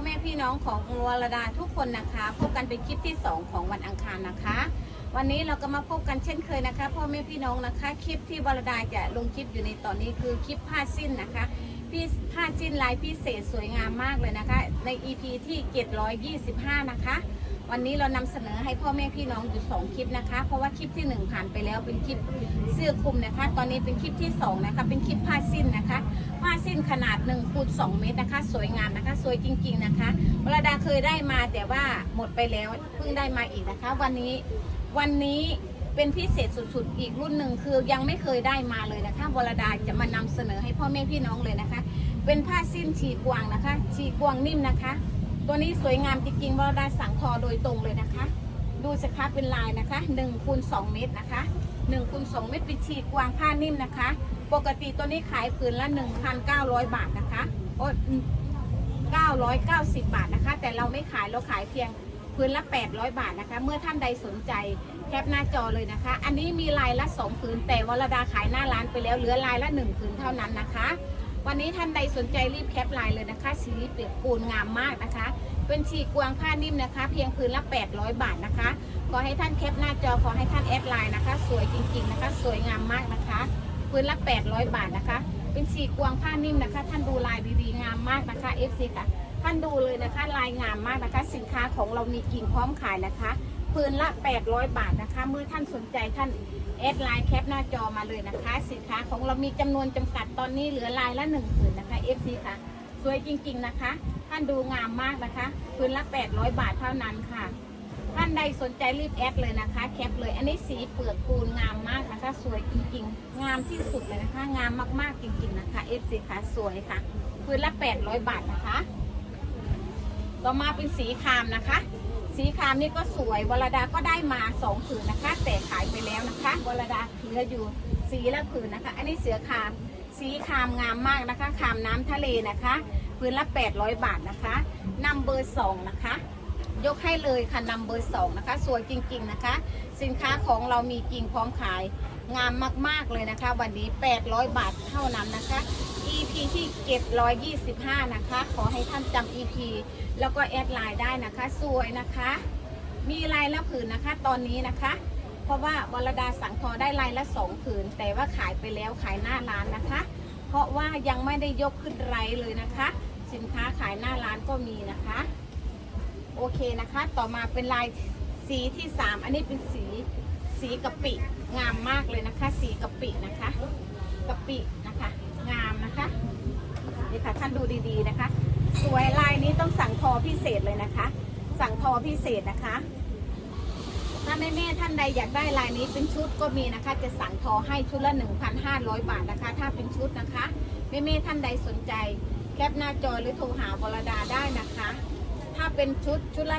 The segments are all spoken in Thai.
อแม่พี่น้องของวรดาทุกคนนะคะ พบกันเป็นคลิปที่ 2 ของวันอังคารนะคะ วันนี้เราก็มาพบกันเช่นเคยนะคะพ่อแม่พี่น้องนะคะ คลิปที่วรดาจะลงคลิปอยู่ในตอนนี้คือคลิปผ้าสิ้นนะคะพี่ผ้าสิ้นลายพิเศษสวยงามมากเลยนะคะ ใน EP ที่ 725 นะคะ วันนี้เรานำเสนอให้พ่อแม่พี่น้องอยู่2คลิปนะคะ เพราะว่าคลิปที่1ผ่านไปแล้วเป็นคลิปเสื้อคลุมนะคะ ตอนนี้เป็นคลิปที่2นะคะเป็นคลิปผ้าสิ้นนะคะ ผ้าสิ้นขนาด1คูณ2เมตรนะคะ สวยงามนะคะ สวยจริง ๆนะคะวรดาเคยได้มาแต่ว่าหมดไปแล้วเพิ่งได้มาอีกนะคะ วันนี้วันนี้เป็นพิเศษสุดๆ อีกรุ่นหนึ่งคือยังไม่เคยได้มาเลยนะคะวรดาจะมานำเสนอให้พ่อแม่พี่น้องเลยนะคะ เป็นผ้าสิ้นฉีกวางนะคะ ฉีกวางนิ่มนะคะ ตัวนี้สวยงามจริงๆวรดาสั่งทอโดยตรงเลยนะคะ ดูสิคะเป็นลายนะคะ1คูณ2เมตรนะคะ1คูณ2เมตรเป็นฉีกวางผ้านิ่มนะคะ ปกติตัวนี้ขายผืนละ 1,900 บาทนะคะโอ้990 บาทนะคะ แต่เราไม่ขายเราขายเพียงผืนละ 800 บาทนะคะ เมื่อท่านใดสนใจแคปหน้าจอเลยนะคะ อันนี้มีลายละ 2 ผืนแต่วรดาขายหน้าร้านไปแล้วเหลือลายละ 1 ผืนเท่านั้นนะคะ วันนี้ท่านใดสนใจรีบแคปไลน์เลยนะคะสีเปียกปูนงามมากนะคะ เป็นฉีกวางผ้านิ่มนะคะ เพียงผืนละ 800 บาทนะคะ ขอให้ท่านแคปหน้าจอขอให้ท่านแอดไลน์นะคะ สวยจริงๆนะคะ สวยงามมากนะคะผืนละ 800 บาทนะคะ เป็นฉีกกวางผ้านิ่มนะคะ ท่านดูลายดีๆงามมากนะคะ FC ค่ะ ท่านดูเลยนะคะ ลายงามมากนะคะ สินค้าของเรามีกิ่งพร้อมขายนะคะ ผืนละ 800 บาทนะคะ เมื่อท่านสนใจท่านแอดไลน์แคปหน้าจอมาเลยนะคะ สินค้าของเรามีจำนวนจำกัดตอนนี้เหลือลายละ1ผืนนะคะ FC ค่ะ สวยจริงๆนะคะ ท่านดูงามมากนะคะผืนละ 800 บาทเท่านั้นค่ะ ท่านใดสนใจรีบแอดเลยนะคะ แคปเลยอันนี้สีเปลือกปูนงามมากนะคะ สวยจริงๆ งามที่สุดเลยนะคะ งามมากๆจริง ๆนะคะ FC ค่ะสวยค่ะผืนละ 800 บาทนะคะ ต่อมาเป็นสีครามนะคะ สีครามนี่ก็สวยวรดาก็ได้มาสองผืนนะคะ แต่ขายไปแล้วนะคะวรดาเหลืออยู่สีละผืนนะคะ อันนี้เสือคราม สีครามงามมากนะคะครามน้ำทะเลนะคะผืนละ 800 บาทนะคะนัมเบอร์สองนะคะ ยกให้เลยค่ะนัมเบอร์สองนะคะสวยจริงๆนะคะ สินค้าของเรามีกิ่งพร้อมขายงามมากๆเลยนะคะ วันนี้ 800 บาทเท่านั้นนะคะ EP ที่ 725 นะคะ ขอให้ท่านจำ EP แล้วก็แอดไลน์ได้นะคะ สวยนะคะ มีลายละผืนนะคะตอนนี้นะคะ เพราะว่าวรดาสั่งทอได้ลายละสองผืน แต่ว่าขายไปแล้วขายหน้าร้านนะคะ เพราะว่ายังไม่ได้ยกขึ้นไรเลยนะคะ สินค้าขายหน้าร้านก็มีนะคะ โอเคนะคะ ต่อมาเป็นลายสีที่ 3 อันนี้เป็นสีสีกะปิงามมากเลยนะคะ สีกะปินะคะกะปินะคะ งามนะคะนี่ค่ะท่านดูดีๆนะคะ สวยลายนี้ต้องสั่งทอพิเศษเลยนะคะ สั่งทอพิเศษนะคะ ถ้าแม่แม่ๆท่านใดอยากได้ลายนี้เป็นชุดก็มีนะคะ จะสั่งทอให้ชุดละ 1,500 บาทนะคะ ถ้าเป็นชุดนะคะแม่แม่ๆท่านใดสนใจ แคปหน้าจอหรือโทรหาบรดาได้นะคะ ถ้าเป็นชุดชุดละ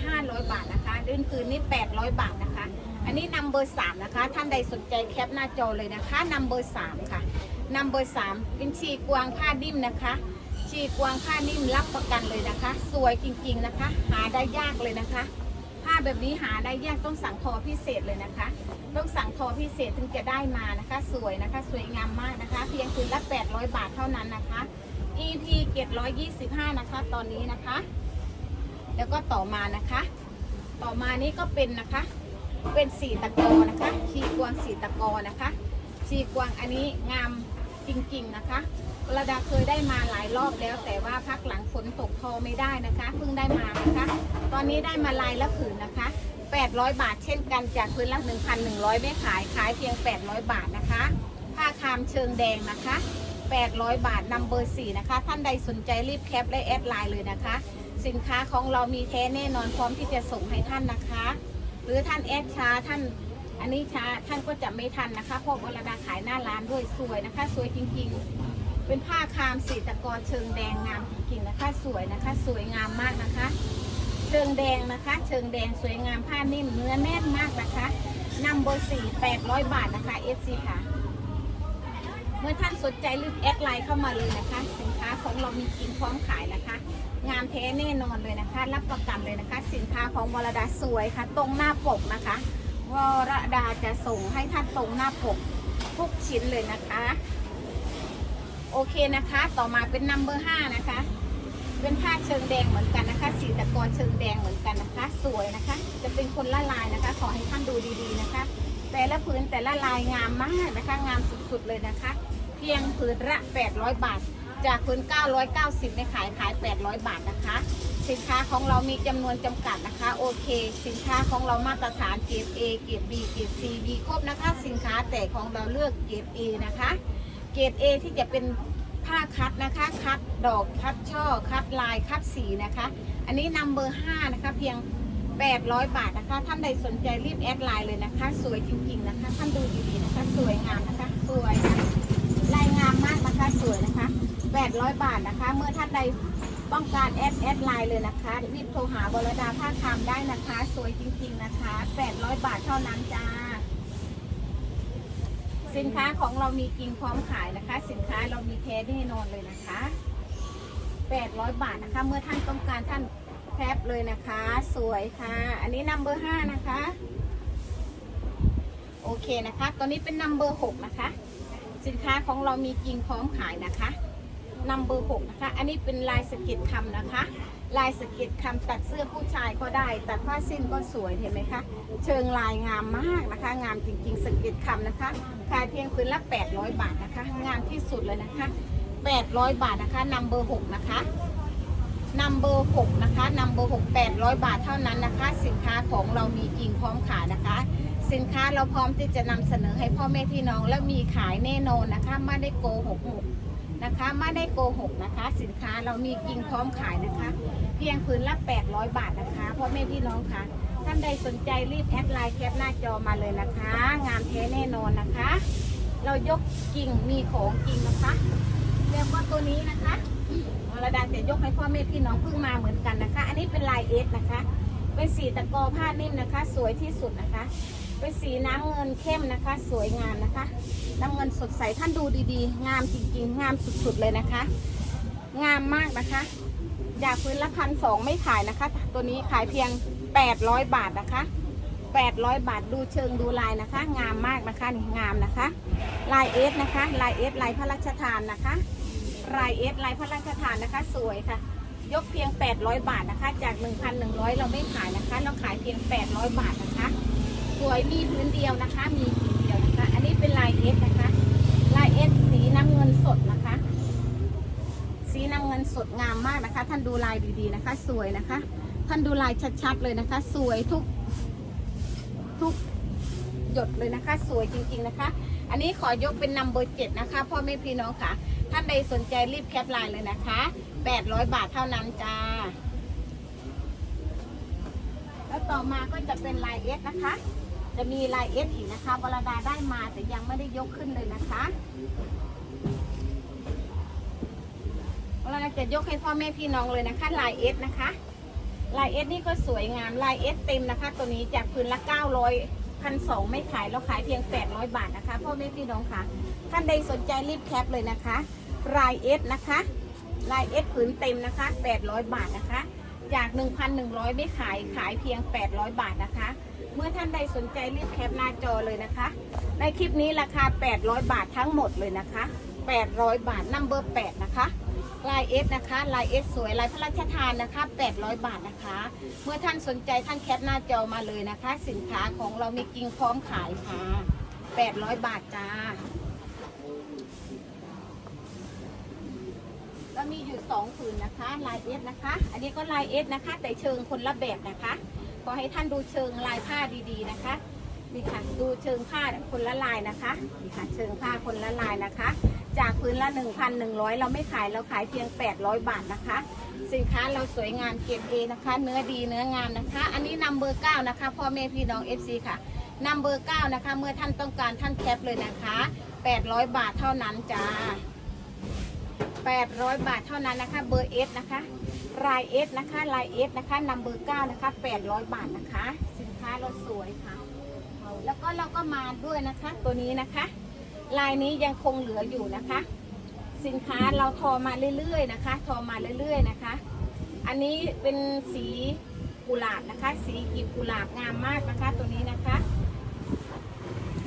1,500 บาทนะคะดือนคืนนี้800 บาทนะคะ อันนี้นัมเบอร์สามนะคะ ท่านใดสนใจแคปหน้าจอเลยนะคะนัมเบอร์สามค่ะ นัมเบอร์สามเป็นชีกวางผ้าดิ้มนะคะ ชีกวางผ้านิ่มรับประกันเลยนะคะ สวยจริงๆนะคะ หาได้ยากเลยนะคะ ผ้าแบบนี้หาได้ยากต้องสั่งทอพิเศษเลยนะคะ ต้องสั่งทอพิเศษถึงจะได้มานะคะ สวยนะคะ สวยงามมากนะคะ เพียงคืนละ 800 บาทเท่านั้นนะคะ EP 725 นะคะ ตอนนี้นะคะ แล้วก็ต่อมานะคะ ต่อมานี้ก็เป็นนะคะ เป็นสีตะกอนะคะชีกวางสีตะกอนะคะชีกวางอันนี้งาม จริงๆนะคะระดาเคยได้มาหลายรอบแล้ว แต่ว่าพักหลังฝนตกทอไม่ได้นะคะเพิ่งได้มานะคะ ตอนนี้ได้มาลายละผืนนะคะ 800 บาทเช่นกันจากพื้นละ 1,100 ไม่ขายขายเพียง 800 บาทนะคะ ผ้าคามเชิงแดงนะคะ 800 บาทนำเบอร์4นะคะ ท่านใดสนใจรีบแคปและแอดไลน์เลยนะคะ สินค้าของเรามีแท้แน่นอนพร้อมที่จะส่งให้ท่านนะคะ หรือท่านแอดช้าท่าน อันนี้ช้าท่านก็จะไม่ทันนะคะเพราะวรดาขายหน้าร้านด้วยสวยนะคะ สวยจริงๆ เป็นผ้าคามสีตะกอเชิงแดงงามจริงๆนะคะ สวยนะคะ สวยงามมากนะคะ เชิงแดงนะคะ เชิงแดงสวยงามผ้านิ่มเนื้อแน่นมากนะคะนำเบอร์สี่แปดร้อยบาทนะคะ FC ค่ะ เมื่อท่านสนใจรีบแอดไลน์เข้ามาเลยนะคะ สินค้าของเรามีจริงพร้อมขายนะคะ งามแท้แน่นอนเลยนะคะ รับประกันเลยนะคะ สินค้าของวรดาสวยค่ะ ตรงหน้าปกนะคะ วรดาจะส่งให้ท่านตรงหน้าปกทุกชิ้นเลยนะคะ โอเคนะคะ ต่อมาเป็นนัมเบอร์ห้านะคะ เป็นผ้าาเชิงแดงเหมือนกันนะคะ สีตะกอนเชิงแดงเหมือนกันนะคะ สวยนะคะ จะเป็นคนละลายนะคะ ขอให้ท่านดูดีๆนะคะ แต่ละผืนแต่ละลายงามมากนะคะ งามสุดๆเลยนะคะ เพียงผืนละ 800 บาท จากผืน990ในขายขาย 800 บาทนะคะ สินค้าของเรามีจำนวนจำกัดนะคะ โอเค สินค้าของเรามาตรฐานเกรด A เกรด B เกรด C มีครบนะคะ สินค้าแต่ของเราเลือกเกรด A นะคะ เกรด A ที่จะเป็นผ้าคัดนะคะ คัดดอก คัดช่อ คัดลาย คัดสีนะคะ อันนี้นำเบอร์5นะคะ เพียง 800 บาทนะคะ ท่านใดสนใจรีบแอดไลน์เลยนะคะ สวยจริงๆนะคะ ท่านดูดีๆนะคะ สวยงามนะคะ สวยนะลายงามมากนะคะ สวยนะคะ 800 บาทนะคะ เมื่อท่านใด ต้องการแอดแอดไลน์เลยนะคะรีบโทรหาบรดาผ้าคามได้นะคะ สวยจริง ๆนะคะ 800 บาทเท่านั้นจ้า สินค้าของเรามีจริงพร้อมขายนะคะ สินค้าเรามีแท้แน่นอนเลยนะคะ 800 บาทนะคะ เมื่อท่านต้องการท่านแคปเลยนะคะ สวยค่ะ อันนี้นัมเบอร์5นะคะ โอเคนะคะตัวนี้เป็นนัมเบอร์6นะคะ สินค้าของเรามีจริงพร้อมขายนะคะ นัมเบอร์6นะคะ อันนี้เป็นลายสเก็ตคำนะคะ ลายสเก็ตคำตัดเสื้อผู้ชายก็ได้ ตัดผ้าสิ้นก็สวยเห็นไหมคะ เชิงลายงามมากนะคะ งามจริงๆสเก็ตคำนะคะ ขายเพียงพื้นละ 800 บาทนะคะ งามที่สุดเลยนะคะ 800 บาทนะคะนัมเบอร์6นะคะนัมเบอร์6นะคะนัมเบอร์6 800บาทเท่านั้นนะคะ สินค้าของเรามีจริงพร้อมขายนะคะ สินค้าเราพร้อมที่จะนำเสนอให้พ่อแม่พี่น้องและมีขายแน่นอนนะคะ ไม่ได้โกหกหมก นะคะไม่ได้โกหกนะคะ สินค้าเรามีจริงพร้อมขายนะคะ เพียงพื้นละ 800 บาทนะคะพ่อแม่พี่น้องคะท่านใดสนใจรีบแอดไลน์แคปหน้าจอมาเลยนะคะ งามแท้แน่นอนนะคะ เรายกกิ่งมีของจริงนะคะเรียกว่าตัวนี้นะคะวรดาจะยกให้พ่อแม่พี่น้องเพิ่งมาเหมือนกันนะคะ อันนี้เป็นลายเอสนะคะ เป็นสีตะกอผ้านิ่มนะคะ สวยที่สุดนะคะ เป็นสีน้ำเงินเข้มนะคะ สวยงามนะคะน้ำเงินสดใสท่านดูดีๆ งามจริงๆ งามสุดๆเลยนะคะ งามมากนะคะจากพื้นละพันสองไม่ขายนะคะ ตัวนี้ขายเพียง 800 บาทนะคะ800 บาทดูเชิงดูลายนะคะ งามมากนะคะนี่งามนะคะ ลายเอสนะคะลายเอสลายพระราชทานนะคะลายเอสลายพระราชทานนะคะ สวยค่ะ ยกเพียง 800 บาทนะคะ จาก 1,100 เราไม่ขายนะคะ เราขายเพียง 800 บาทนะคะ สวยมีพื้นเดียวนะคะ มีผืนเดียวนะคะ อันนี้เป็นลายเอสนะคะ ลายเอสสีน้ำเงินสดนะคะ สีน้ำเงินสดงามมากนะคะ ท่านดูลายดีๆนะคะ สวยนะคะ ท่านดูลายชัดๆเลยนะคะ สวยทุกทุกหยดเลยนะคะ สวยจริงๆนะคะ อันนี้ขอยกเป็นนัมเบอร์เจ็ดนะคะพ่อแม่พี่น้องค่ะ ท่านใดสนใจรีบแคปไลน์เลยนะคะ800บาทเท่านั้นจ้าแล้วต่อมาก็จะเป็นลายเอสนะคะ จะมีลายเอสอีกนะคะวรดาได้มาแต่ยังไม่ได้ยกขึ้นเลยนะคะวรดาจะยกให้พ่อแม่พี่น้องเลยนะคะลายเอสนะคะลายเอสนี่ก็สวยงามลายเอสเต็มนะคะ ตัวนี้จากพื้นละ900พันสองไม่ขายเราขายเพียง800บาทนะคะพ่อแม่พี่น้องค่ะท่านใดสนใจรีบแคปเลยนะคะลายเอสนะคะลายเอสผืนเต็มนะคะ800บาทนะคะ จาก1,100ไม่ขายขายเพียง800บาทนะคะ เมื่อท่านใดสนใจรีบแคปหน้าจอเลยนะคะ ในคลิปนี้ราคา 800 บาททั้งหมดเลยนะคะ 800 บาทนัมเบอร์8นะคะลายเอสนะคะลายเอสสวยลายพระราชทานนะคะ 800 บาทนะคะ เมื่อท่านสนใจท่านแคปหน้าจอมาเลยนะคะ สินค้าของเรามีจริงพร้อมขายค่ะ 800 บาทจ้าแล้วมีอยู่สองผืนนะคะลายเอสนะคะ อันนี้ก็ลายเอสนะคะ แต่เชิงคนละแบบนะคะ ขอให้ท่านดูเชิงลายผ้าดีๆนะคะนี่ค่ะดูเชิงผ้าคนละลายนะคะนี่ค่ะเชิงผ้าคนละลายนะคะ จากพื้นละ 1,100 เราไม่ขายเราขายเพียง 800 บาทนะคะ สินค้าเราสวยงามเก็บเอนะคะ เนื้อดีเนื้องามนะคะ อันนี้นำเบอร์9นะคะพ่อแม่พี่น้อง FC ค่ะนำเบอร์9นะคะ เมื่อท่านต้องการท่านแคปเลยนะคะ 800 บาทเท่านั้นจ้า 800 บาทเท่านั้นนะคะ เบอร์เอสนะคะ ลายเอสนะคะ ลายเอสนะคะนำเบอร์9นะคะ 800 บาทนะคะ สินค้าเราสวยค่ะ แล้วก็เราก็มาด้วยนะคะ ตัวนี้นะคะ ลายนี้ยังคงเหลืออยู่นะคะ สินค้าเราทอมาเรื่อยๆนะคะ ทอมาเรื่อยๆนะคะ อันนี้เป็นสีกุหลาบนะคะ สีกีบกุหลาบงามมากนะคะ ตัวนี้นะคะ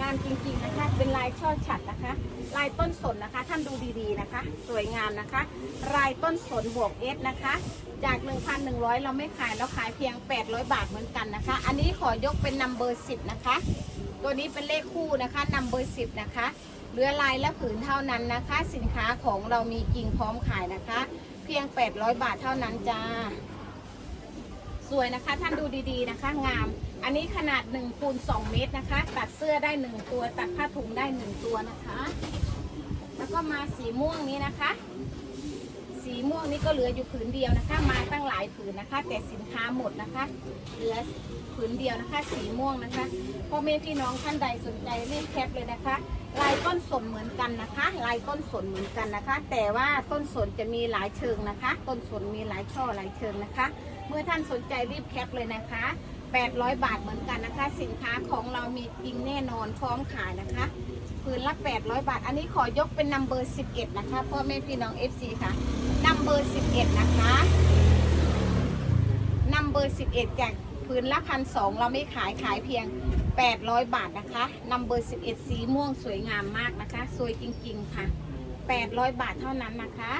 งามจริงๆนะคะ เป็นลายช่อฉัดนะคะ ลายต้นสนนะคะ ท่านดูดีๆนะคะ สวยงามนะคะ ลายต้นสนบวกเอสนะคะ จาก 1,100 เราไม่ขายเราขายเพียง 800 บาทเหมือนกันนะคะ อันนี้ขอยกเป็นนัมเบอร์10นะคะ ตัวนี้เป็นเลขคู่นะคะนัมเบอร์10นะคะเหลือลายและผืนเท่านั้นนะคะ สินค้าของเรามีกิ่งพร้อมขายนะคะ เพียง 800 บาทเท่านั้นจ้าสวยนะคะ ท่านดูดีๆนะคะ งาม อันนี้ขนาด1คูณ2เมตรนะคะ ตัดเสื้อได้ 1 ตัว ตัดผ้าถุงได้ 1 ตัวนะคะ แล้วก็มาสีม่วงนี้นะคะ สีม่วงนี้ก็เหลืออยู่ผืนเดียวนะคะ มาตั้งหลายผืนนะคะ แต่สินค้าหมดนะคะ เหลือผืนเดียวนะคะ สีม่วงนะคะพ่อแม่พี่น้องท่านใดสนใจรีบแคปเลยนะคะ ลายต้นสนเหมือนกันนะคะ ลายต้นสนเหมือนกันนะคะ แต่ว่าต้นสนจะมีหลายเชิงนะคะ ต้นสนมีหลายช่อหลายเชิงนะคะ เมื่อท่านสนใจรีบแคปเลยนะคะ 800 บาทเหมือนกันนะคะ สินค้าของเรามีจริงแน่นอนพร้อมขายนะคะผืนละ 800 บาท อันนี้ขอยกเป็นนัมเบอร์ 11 นะคะพ่อแม่พี่น้อง FC ค่ะนัมเบอร์ 11 นะคะนัมเบอร์ 11 จากผืนละพันสองเราไม่ขายขายเพียง 800 บาทนะคะนัมเบอร์11 สีม่วงสวยงามมากนะคะ สวยจริงๆค่ะ 800 บาทเท่านั้นนะคะ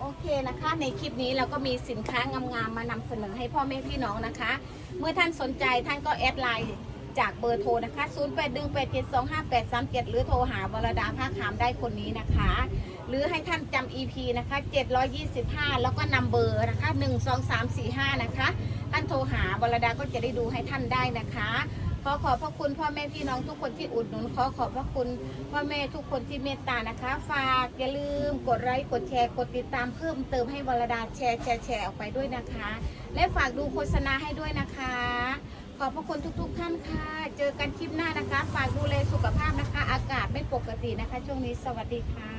โอ เคนะคะ ในคลิปนี้เราก็มีสินค้างามๆมานำเสนอให้พ่อแม่พี่น้องนะคะ เมื่อท่านสนใจท่านก็แอดไลน์จากเบอร์โทรนะคะ 0 8 1 8 7 2 5 8 3 7 หรือโทรหาวรดาภาคขามได้คนนี้นะคะ หรือให้ท่านจำ EP นะคะ 725 แล้วก็นำเบอร์นะคะ 1 2 3 4 5 นะคะ ท่านโทรหาวรดาก็จะได้ดูให้ท่านได้นะคะ ขอขอบพระคุณพ่อแม่พี่น้องทุกคนที่อุดหนุนขอขอบพระคุณพ่อแม่ทุกคนที่เมตตานะคะ ฝากอย่าลืมกดไลค์กดแชร์กดติดตามเพิ่มเติมให้วรดาแชร์แชร์แชร์ออกไปด้วยนะคะ และฝากดูโฆษณาให้ด้วยนะคะ ขอบพระคุณทุก ๆ ท่านค่ะ เจอกันคลิปหน้านะคะ ฝากดูแลสุขภาพนะคะ อากาศไม่ปกตินะคะ ช่วงนี้สวัสดีค่ะ